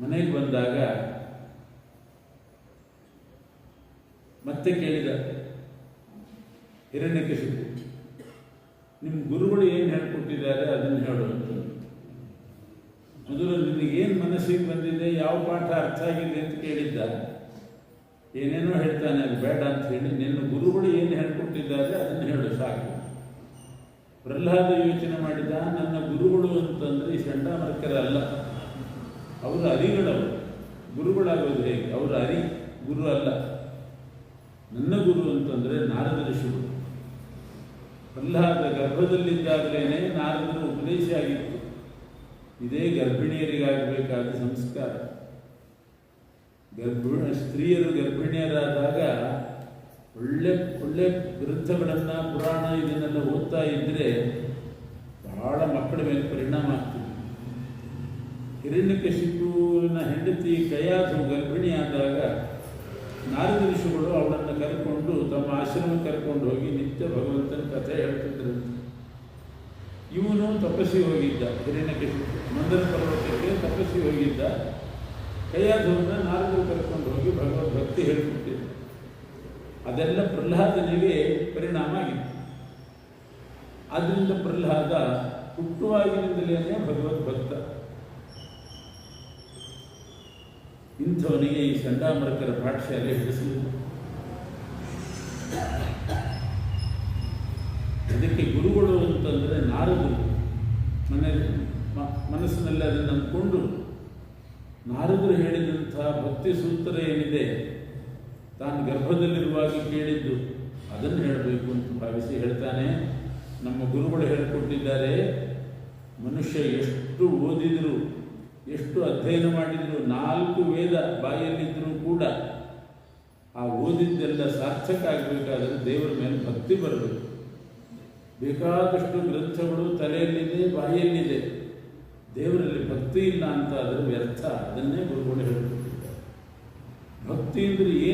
ಮನೆಗೆ ಬಂದಾಗ ಮತ್ತೆ ಕೇಳಿದ ಹಿರಣ್ಯಕಶಿಪು ನಿಮ್ಮ ಗುರುಗಳು ಏನು ಹೇಳ್ಕೊಟ್ಟಿದ್ದಾರೆ ಅದನ್ನು ಹೇಳು ಅಂತ. ಮೊದಲು ನಿನಗೇನು ಮನಸ್ಸಿಗೆ ಬಂದಿದೆ? ಯಾವ ಪಾಠ ಅರ್ಥ ಆಗಿದೆ ಅಂತ ಕೇಳಿದ್ದ? ಏನೇನೋ ಹೇಳ್ತಾನೆ, ಅದು ಬೇಡ ಅಂತ ಹೇಳಿ, ನಿನ್ನ ಗುರುಗಳು ಏನು ಹೇಳ್ಕೊಟ್ಟಿದ್ದಾರೆ ಅದನ್ನು ಹೇಳು, ಸಾಕು. ಪ್ರಹ್ಲಾದ ಯೋಚನೆ ಮಾಡಿದ, ನನ್ನ ಗುರುಗಳು ಅಂತಂದರೆ ಈ ಚಂಡಾಮರ್ಕರಲ್ಲ ಅವರು ಅರಿಗಳವರು. ಗುರುಗಳಾಗೋದು ಹೇಗೆ? ಅವರು ಅರಿ ಗುರು ಅಲ್ಲ. ನನ್ನ ಗುರು ಅಂತಂದ್ರೆ ನಾರದ ಋಷಿಗಳು ಪ್ರಹ್ಲಾದ ಗರ್ಭದಲ್ಲಿದ್ದಾಗಲೇ ನಾರದರು ಉಪದೇಶ ಆಗಿತ್ತು. ಇದೇ ಗರ್ಭಿಣಿಯರಿಗಾಗಬೇಕಾದ ಸಂಸ್ಕಾರ. ಗರ್ಭಿಣ ಸ್ತ್ರೀಯರು ಗರ್ಭಿಣಿಯರಾದಾಗ ಒಳ್ಳೆ ಒಳ್ಳೆ ಗ್ರಂಥಗಳನ್ನು, ಪುರಾಣ ಇದನ್ನೆಲ್ಲ ಓದ್ತಾ ಇದ್ದರೆ ಬಹಳ ಮಕ್ಕಳ ಹಿರಣ್ಯಕಶಿಪುವಿನ ಹೆಂಡತಿ ಕಯಾಸು ಗರ್ಭಿಣಿಯಾದಾಗ ನಾರದ ಋಷಿಗಳು ಅವಳನ್ನು ಕರ್ಕೊಂಡು ತಮ್ಮ ಆಶ್ರಮ ಕರ್ಕೊಂಡು ಹೋಗಿ ನಿತ್ಯ ಭಗವಂತನ ಕಥೆ ಹೇಳ್ತಿದ್ರು. ಇವನು ತಪಸ್ಸಿ ಹೋಗಿದ್ದ ಹಿರಣ್ಯಕಶಿಪು ಮಂದರ ಪರ್ವತಕ್ಕೆ ತಪಸ್ಸಿ ಹೋಗಿದ್ದ. ಕೈಯಾದವನ್ನ ನಾರದರು ಕರ್ಕೊಂಡು ಹೋಗಿ ಭಗವದ್ ಭಕ್ತಿ ಹೇಳ್ಕೊಟ್ಟಿದ್ದ ಅದೆಲ್ಲ ಪ್ರಹ್ಲಾದನಿಗೆ ಪರಿಣಾಮ ಆಗಿತ್ತು. ಆದ್ದರಿಂದ ಪ್ರಹ್ಲಾದ ಹುಟ್ಟುವಾಗಿನಿಂದಲೇ ಭಗವದ್ ಭಕ್ತ ಇಂಥವನಿಗೆ ಈ ಚಂಡಾಮರಕರ ಪಾಠಶಾಲೆ ಹೆಸರು ಅದಕ್ಕೆ ಗುರುಗಳು ಅಂತಂದರೆ ನಾರದರು. ಮನೆ ಮನಸ್ಸಿನಲ್ಲಿ ಅದನ್ನು ಅಂದ್ಕೊಂಡು ನಾರದರು ಹೇಳಿದಂಥ ಭಕ್ತಿ ಸೂತ್ರ ಏನಿದೆ, ತಾನು ಗರ್ಭದಲ್ಲಿರುವಾಗ ಕೇಳಿದ್ದು, ಅದನ್ನು ಹೇಳಬೇಕು ಅಂತ ಭಾವಿಸಿ ಹೇಳ್ತಾನೆ. ನಮ್ಮ ಗುರುಗಳು ಹೇಳಿಕೊಟ್ಟಿದ್ದಾರೆ, ಮನುಷ್ಯ ಎಷ್ಟು ಓದಿದ್ರು ಎಷ್ಟು ಅಧ್ಯಯನ ಮಾಡಿದರೂ, ನಾಲ್ಕು ವೇದ ಬಾಯಲ್ಲಿದ್ದರೂ ಕೂಡ ಆ ಓದಿದ್ದೆಲ್ಲ ಸಾರ್ಥಕ ಆಗಬೇಕಾದ್ರೆ ದೇವರ ಮೇಲೆ ಭಕ್ತಿ ಬರಬೇಕು. ಬೇಕಾದಷ್ಟು ಗ್ರಂಥಗಳು ತಲೆಯಲ್ಲಿದೆ, ಬಾಯಲ್ಲಿದೆ. ದೇವರಲ್ಲಿ ಭಕ್ತಿ ಇಲ್ಲ ಅಂತ ಅದರ ವ್ಯರ್ಥ. ಅದನ್ನೇ ಗುರುಗಳು ಹೇಳಿಕೊಟ್ಟಿದ್ದಾರೆ ಭಕ್ತಿ ಏನು